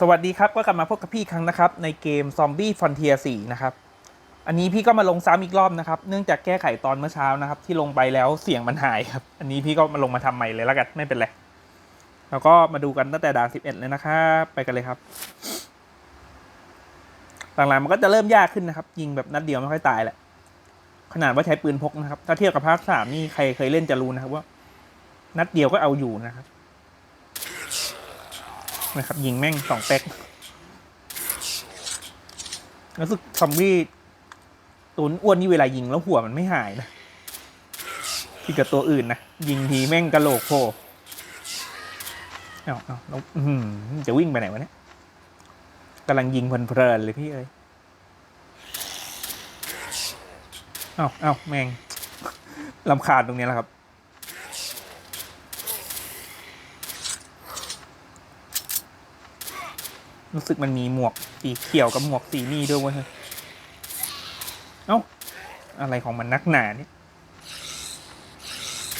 สวัสดีครับก็กลับมาพบกับพี่ครั้งนะครับ ในเกม Zombie Frontier 4นะครับ อันนี้พี่ก็มาลงซ้ำอีกรอบนะครับ เนื่องจากแก้ไขตอนเมื่อเช้านะครับ ที่ลงไปแล้วเสียงมันหายครับ อันนี้พี่ก็มาลงมาทำใหม่เลยแล้วกันไม่เป็นไรแล้วก็มาดูกันตั้งแต่ด่าน 11 เลยนะครับไปกันเลยครับ หลังๆมันก็จะเริ่มยากขึ้นนะครับ ยิงแบบนัดเดียวไม่ค่อยตายแหละขนาดว่าใช้ปืนพกนะครับ ถ้าเทียบกับภาคสามนี่ใครเคยเล่นจะรู้นะครับว่า นัดเดียวก็เอาอยู่นะครับ นะครับ ยิงแม่งสองเป๊กรู้สึกซอมบี้ตัวอ้วนนี่เวลายิงแล้วหัวมันไม่หายนะที่กับตัวอื่นนะ ยิงทีแม่งกระโหลกโผล่เอาเอาแล้วจะวิ่งไปไหนวะเนี่ยกำลังยิงเพลินๆเลยพี่เอ้ยเอาเอาแม่งลำคาญตรงนี้แหละครับ รู้สึกมันมีหมวกสีเขียวกับหมวกสีนี่ด้วยเว้ยเอ้าอะไรของมันนักหนาเนี่ย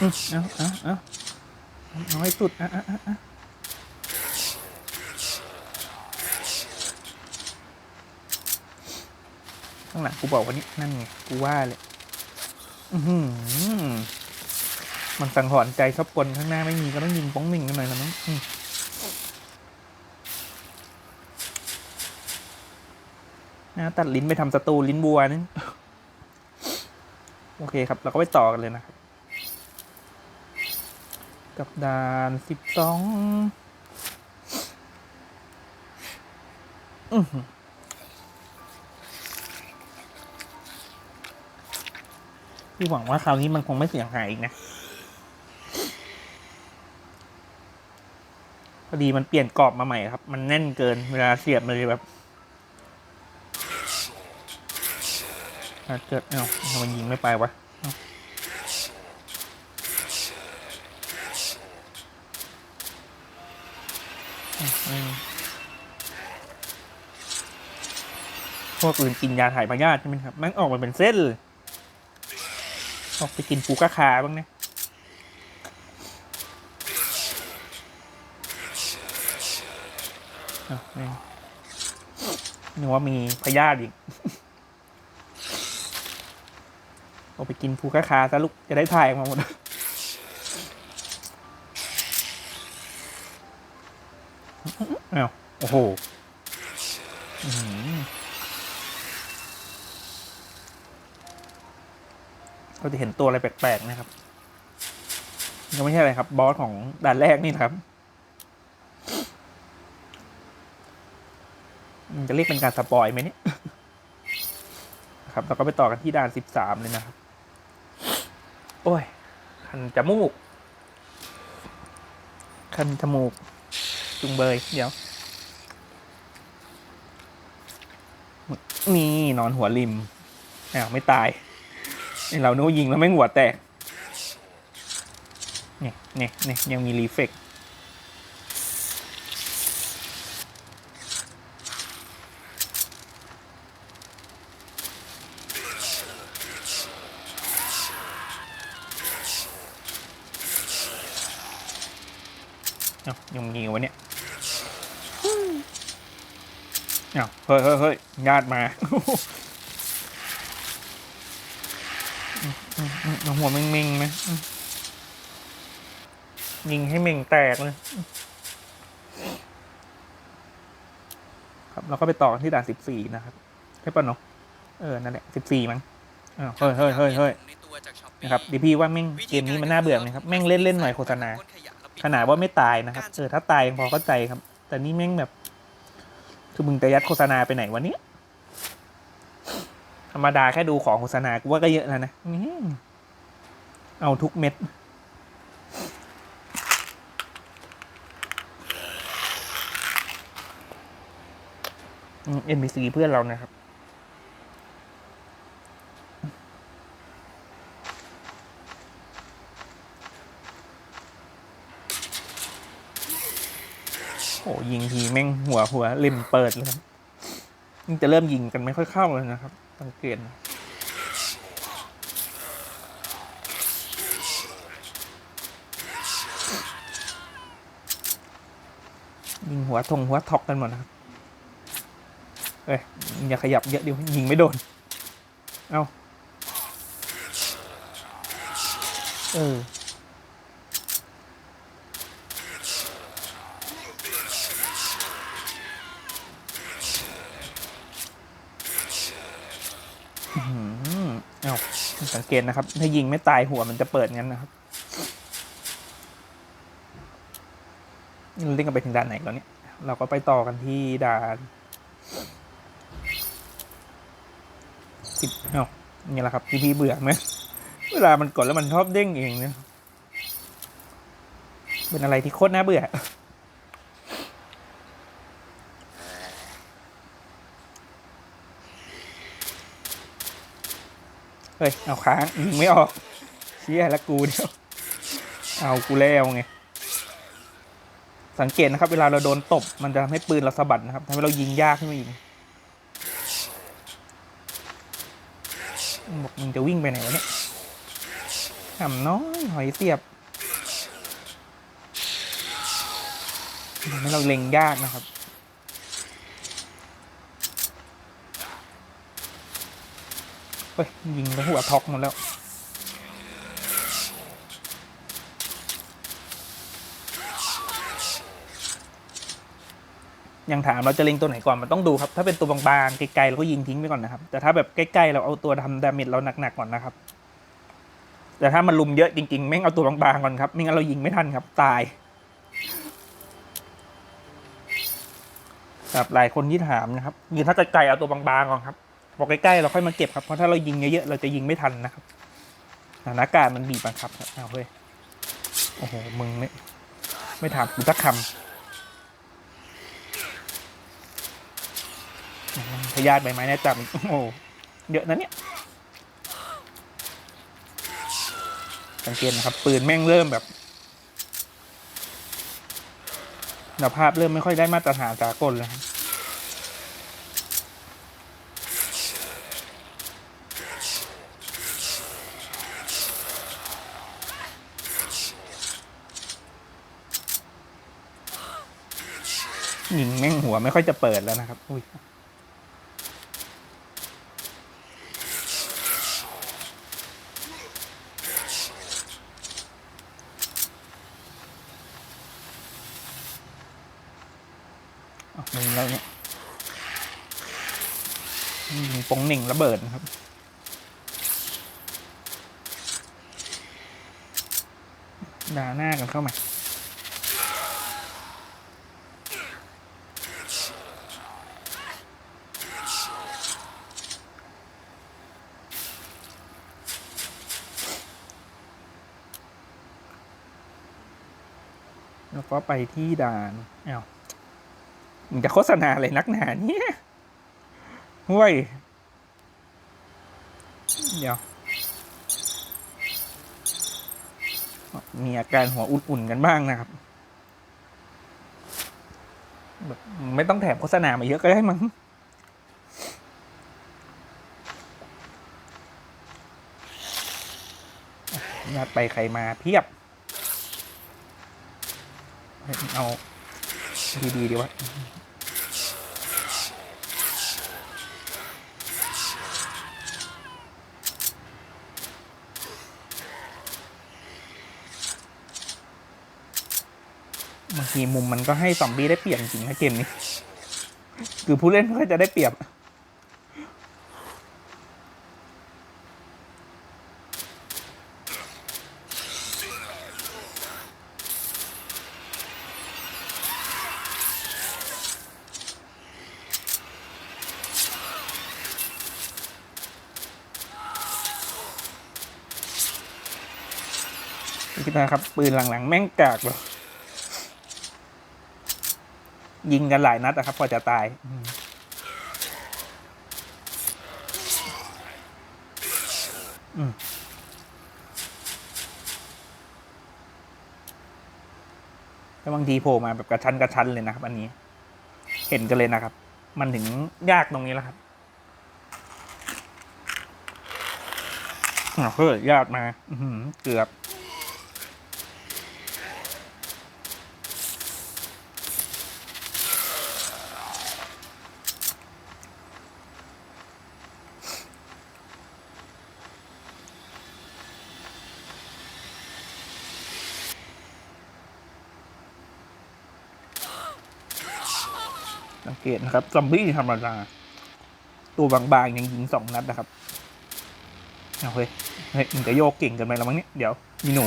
อืมเอ้าเอ้าเอ้าน้อยสุดอะอะอะอะข้างหลังกูบอกว่านี่นั่นไงกูว่าเลยอือหือมันสังหรณ์ใจชอบกลข้างหน้าไม่มีก็ต้องยิงป้องหนึ่งกันหน่อยละมั้งอืม นะตัดลิ้นไปทำสตูลิ้นบัวนึงโอเคครับ เราก็ไปต่อกันเลยนะครับ กับด่านสิบสองพี่หวังว่าคราวนี้มันคงไม่เสียหายอีกนะ พอดีมันเปลี่ยนกรอบมาใหม่ครับ มันแน่นเกินเวลาเสียบมันเลยแบบ ถ้าเกิดเอ้าทำไมยิงไม่ไปวะพวกอื่นกินยาถ่ายพยาธิใช่ไหมครับ มันออกมาเป็นเส้นเลยออกไปกินปูกระคาบ้างนะอ้าวแม่งนึกว่ามีพยาธิอีก เอาไปกินภูกระคาซะลูกจะได้ถ่ายออกมาหมด อ้าวโอ้โหอื้อหือเราจะเห็นตัวอะไรแปลกๆนะครับก็ไม่ใช่อะไรครับ บอสของด่านแรกนี่นะครับ จะเรียกเป็นการสปอยไหมเนี่ยครับเราก็ไปต่อกันที่ด่านสิบสามเลยนะครับ โอ้ย คันจมูก คันจมูก จุงเบย เดี๋ยว นี่นอนหัวริม อ้าว ไม่ตายเราโน้ยิงแล้วไม่หัวแตก เนี่ยเนี่ยเนี่ยยังมีรีเฟก เอ้ายังมีวะเนี่ยเอ้าเฮ้ยเฮ้ยเฮ้ยญาติมาอืมอืมอืมเอาหัวเม่งๆไหมอืมยิงให้เม่งแตกเลยอืมครับเราก็ไปต่อกันที่ด่านสิบสี่นะครับใช่ปะเนาะเออ นั่นแหละสิบสี่มั้งอ้าวเฮ้ยเฮ้ยเฮ้ยเฮ้ยนะครับดิพี่ว่าแม่งเกมนี้มันน่าเบื่อไหมครับ แม่งเล่นเล่นๆหน่อยโฆษณา ขนาดว่าไม่ตายนะครับเออถ้าตายยังพอเข้าใจครับ แต่นี่แม่งแบบ คือมึงจะยัดโฆษณาไปไหนวะเนี้ยธรรมดาแค่ดูของโฆษณากูว่าก็เยอะแล้วนะนี่เอาทุกเม็ดเอ็นบีซีเพื่อนเรานะครับ โอ้ยิงทีแม่งหัวหัวเล่มเปิดเลยครับนี่จะเริ่มยิงกันไม่ค่อยเข้าเลยนะครับ สังเกตยิงหัวทงหัวท็อกกันหมดนะครับ เอ้ยอย่าขยับเยอะเดี๋ยวยิงไม่โดน เอาเอออื้อหือ เอาสังเกตนะครับ ถ้ายิงไม่ตายหัวมันจะเปิดงั้นนะครับเล่นกันไปถึงด่านไหนแล้วเนี่ย เราก็ไปต่อกันที่ด่านสิบเอ้านี่แหละครับที่พี่เบื่อไหมเวลามันกดแล้วมันชอบเด้งเองเนี่ยเป็นอะไรที่โคตรน่าเบื่อ เฮ้ย เอาค้างยิงไม่ออก เชี่ยแล้วกูเดียวเอากูแล้วไง สังเกตนะครับ เวลาเราโดนตบ มันจะทำให้ปืนเราสะบัดนะครับทำให้เรายิงยากขึ้นมาอีกบอกมึงจะวิ่งไปไหนวะเนี่ยทำน้อยหอยเสียบทำให้เราเล็งยากนะครับ เฮ้ย ยิงไปหัวท็อกหมดแล้ว ยังถามเราจะเล็งตัวไหนก่อน มันต้องดูครับ ถ้าเป็นตัวบางๆ ไกลๆ เราก็ยิงทิ้งไปก่อนนะครับ แต่ถ้าแบบใกล้ๆ เราเอาตัวทำดาเมจเราหนักๆ ก่อนนะครับ แต่ถ้ามันลุมเยอะจริงๆ แม่งเอาตัวบางๆ ก่อนครับ ไม่งั้นเรายิงไม่ทันครับ ตายครับหลายคนที่ถามนะครับยิงถ้าจะไกลเอาตัวบางๆก่อนครับ พอกใกล้ๆเราค่อยมาเก็บครับเพราะถ้าเรายิงเยอะๆเราจะยิงไม่ทันนะครับสถานการณ์มันบีบบังคับครับเอาเฮ้ยโอ้โหมึงไม่ไม่ถามกูสักคำพยาธิใบไม้แน่จับโอ้โหเยอะนะเนี่ยสังเกตนะครับ ปืนแม่งเริ่มแบบคุณภาพเริ่มไม่ค่อยได้มาตรฐานสากลแล้วครับ ยิงแม่งหัวไม่ค่อยจะเปิดแล้วนะครับ อุ้ยอะมึงแล้วเนี่ยยิงปงหนึ่งระเบิดนะครับด่าหน้ากันเข้ามา ก็ไปที่ด่านอ้าวมึงจะโฆษณาอะไรนักหนาเนี่ยห้วยเดี๋ยวมีอาการหัวอุ่นๆกันบ้างนะครับแบบไม่ต้องแถมโฆษณามาเยอะก็ได้มั้งญาติไปใครมาเพียบ เอาดีดีๆดีวะบางทีมุมมันก็ให้ซอมบี้ได้เปรียบจริงนะเกมนี้ คือผู้เล่นก็จะได้เปรียบ คิดนะครับ ปืนหลังๆ แม่งกากแบบยิงกันหลายนัดนะครับพอจะตายอืมอืมแล้วบางทีโผล่มาแบบกระชั้นกระชั้นเลยนะครับ อันนี้ เห็นกันเลยนะครับ มันถึงยากตรงนี้แล้วครับอ้าวเฮ้ยยากมา อืเกือบ เกตนะครับ ซอมบี้ธรรมดา ตัวบางๆยังยิงสองนัดนะครับ เอาเฮ้ยเฮ้ยมึงจะโยกเก่งกันไหมละมั้งเนี่ย เดี๋ยว มีหนู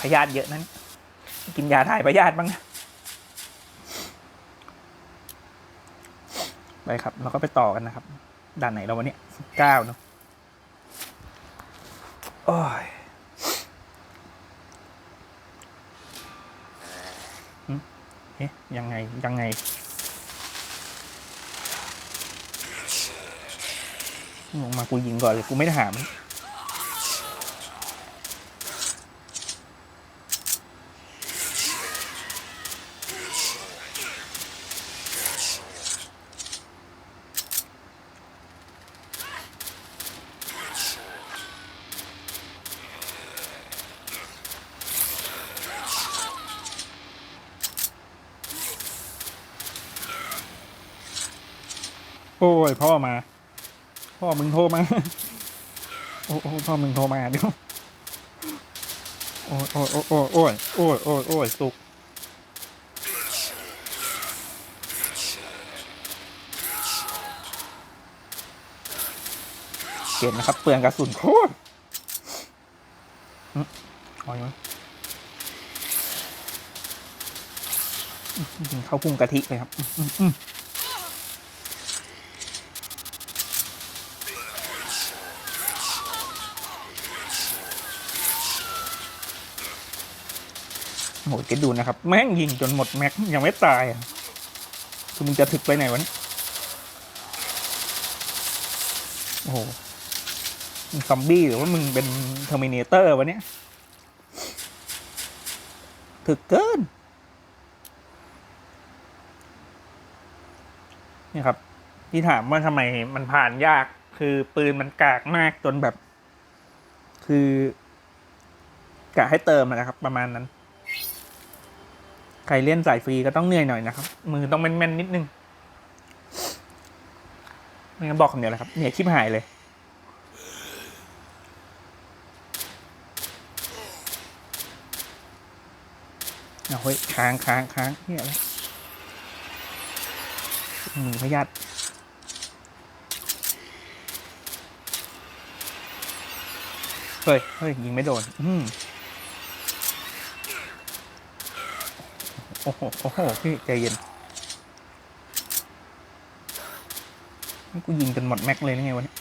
พยาธิเยอะนั้น กินยาถ่ายพยาธิบ้างนะไปครับเราก็ไปต่อกันนะครับ ด่านไหนเราวันนี้สิบเก้าเนาะโอ้ยเอ๊ะยังไง ยังไง ลงมากูยิงก่อนเลย กูไม่ได้ถาม โอ้ยพ่อมา พ่อมึงโทรมาโอ้พ่อมึงโทรมาเดี๋ยวโอ้ยโอ้ยโอ้ยโอ้ยโอ้ยโอ้ยโอ้ยสุกเก็บนะครับเปลืองกระสุนโคตรอ๋อยเข้าพุ่งกะทิเลยครับ โหเกดดูนะครับ แม่งยิงจนหมดแม็กยังไม่ตายอะคือมึงจะถึกไปไหนวะโอ้โหมึงซอมบี้หรือว่ามึงเป็นเทอร์มินเตอร์วะเนี่ยถึกเกิน นี่ครับ ที่ถามว่าทำไมมันผ่านยาก คือปืนมันกากมากจนแบบ คือกะให้เติมนะครับ ประมาณนั้น ใครเล่นสายฟรีก็ต้องเหนื่อยหน่อยนะครับ มือต้องแม่นๆนิดนึงไม่งั้นบอกคำเดียวเลยครับ เนี่ยคลิปหายเลย เอาเฮ้ยค้างค้างค้างเนี่ยอะไรมือพยาธิเฮ้ยเฮ้ยยิงไม่โดน อืม โอ้โหโอ้โหพี่ใจเย็นนี่กูยิงจนหมดแม็กเลยนี่ไงวะเนี่ย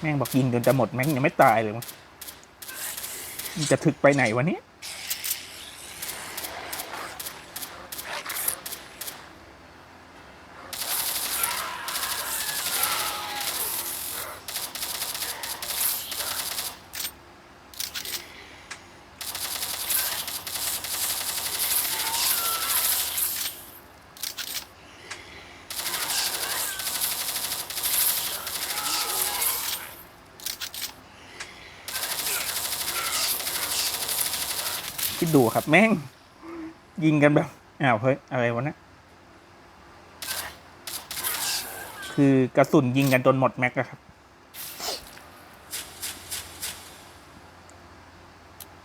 แม่งบอกยิงจนจะหมดแม็กยังไม่ตายเลยมั้ง จะถึกไปไหนวันนี้ ดดูครับ แม่ง ยิงกันแบบอ้าวเฮ้ยอะไรวะนะคือกระสุนยิงกันจนหมดแม็กอะครับ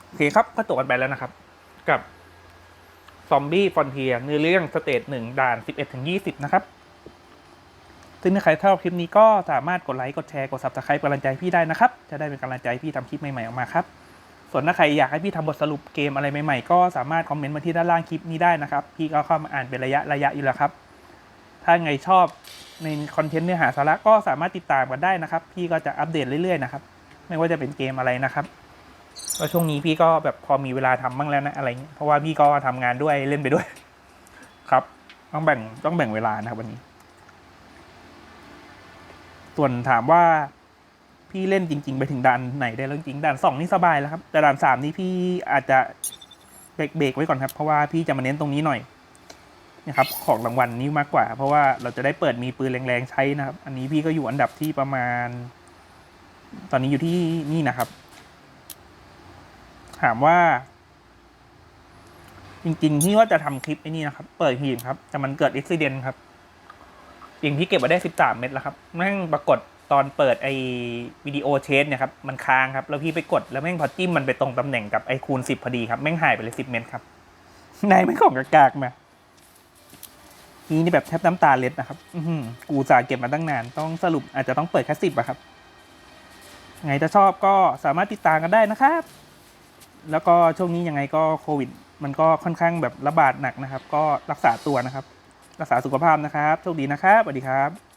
โอเคครับก็จบกันไปแล้วนะครับ กับซอมบี้ฟอนเทียเนื้อเรื่องสเตจหนึ่งด่านสิบเอ็ดถึงยี่สิบนะครับ ซึ่งถ้าใครชอบคลิปนี้ก็สามารถกดไลค์ กดแชร์ กด subscribe เป็นกำลังใจพี่ได้นะครับ จะได้เป็นกำลังใจพี่ทำคลิปใหม่ ๆ ออกมาครับ ส่วนถ้าใครอยากให้พี่ทำบทสรุปเกมอะไรใหม่ๆ ก็สามารถคอมเมนต์มาที่ด้านล่างคลิปนี้ได้นะครับ พี่ก็เข้ามาอ่านเป็นระยะระยะอยู่แล้วครับ ถ้าไงชอบในคอนเทนต์เนื้อหาสาระก็สามารถติดตามกันได้นะครับ พี่ก็จะอัปเดตเรื่อยๆนะครับไม่ว่าจะเป็นเกมอะไรนะครับก็ช่วงนี้พี่ก็แบบพอมีเวลาทำบ้างแล้วนะอะไรเงี้ยเพราะว่าพี่ก็ทำงานด้วยเล่นไปด้วย ครับต้องแบ่งต้องแบ่งเวลานะครับวันนี้ ส่วนถามว่า พี่เล่นจริง ๆ ไปถึงด่านไหนได้แล้วจริงๆด่านสองนี่สบายแล้วครับ แต่ด่านสามนี่พี่อาจจะเบรกเบรกไว้ก่อนครับ เพราะว่าพี่จะมาเน้นตรงนี้หน่อยนะครับของรางวัลนี้มากกว่า เพราะว่าเราจะได้เปิดมีปืนแรงๆใช้นะครับ อันนี้พี่ก็อยู่อันดับที่ประมาณ ตอนนี้อยู่ที่นี่นะครับ ถามว่า จริงๆที่ว่าจะทำคลิปไอ้นี่นะครับ เปิดหีบครับ แต่มันเกิดอุบิเหตุครับจริงที่เก็บมาได้สิบสามเม็ดแล้วครับแม่งปรากฏ ตอนเปิดไอวิดีโอเชสเนี่ยครับมันค้างครับ แล้วพี่ไปกดแล้วแม่งพอจิ้มมันไปตรงตำแหน่งกับไอคูณสิบพอดีครับ แม่งหายไปเลยสิบเม็ดครับนายไม่ของกากๆมานี่นี่แบบแทบน้ำตาเล็ดนะครับ อือหือกูอุตสาเก็บมาตั้งนาน ต้องสรุปอาจจะต้องเปิดแค่สิบอะครับ ไงถ้าชอบก็สามารถติดตามกันได้นะครับ แล้วก็ช่วงนี้ยังไงก็โควิด มันก็ค่อนข้างแบบระบาดหนักนะครับ ก็รักษาตัวนะครับ รักษาสุขภาพนะครับ โชคดีนะครับสวัสดีครับ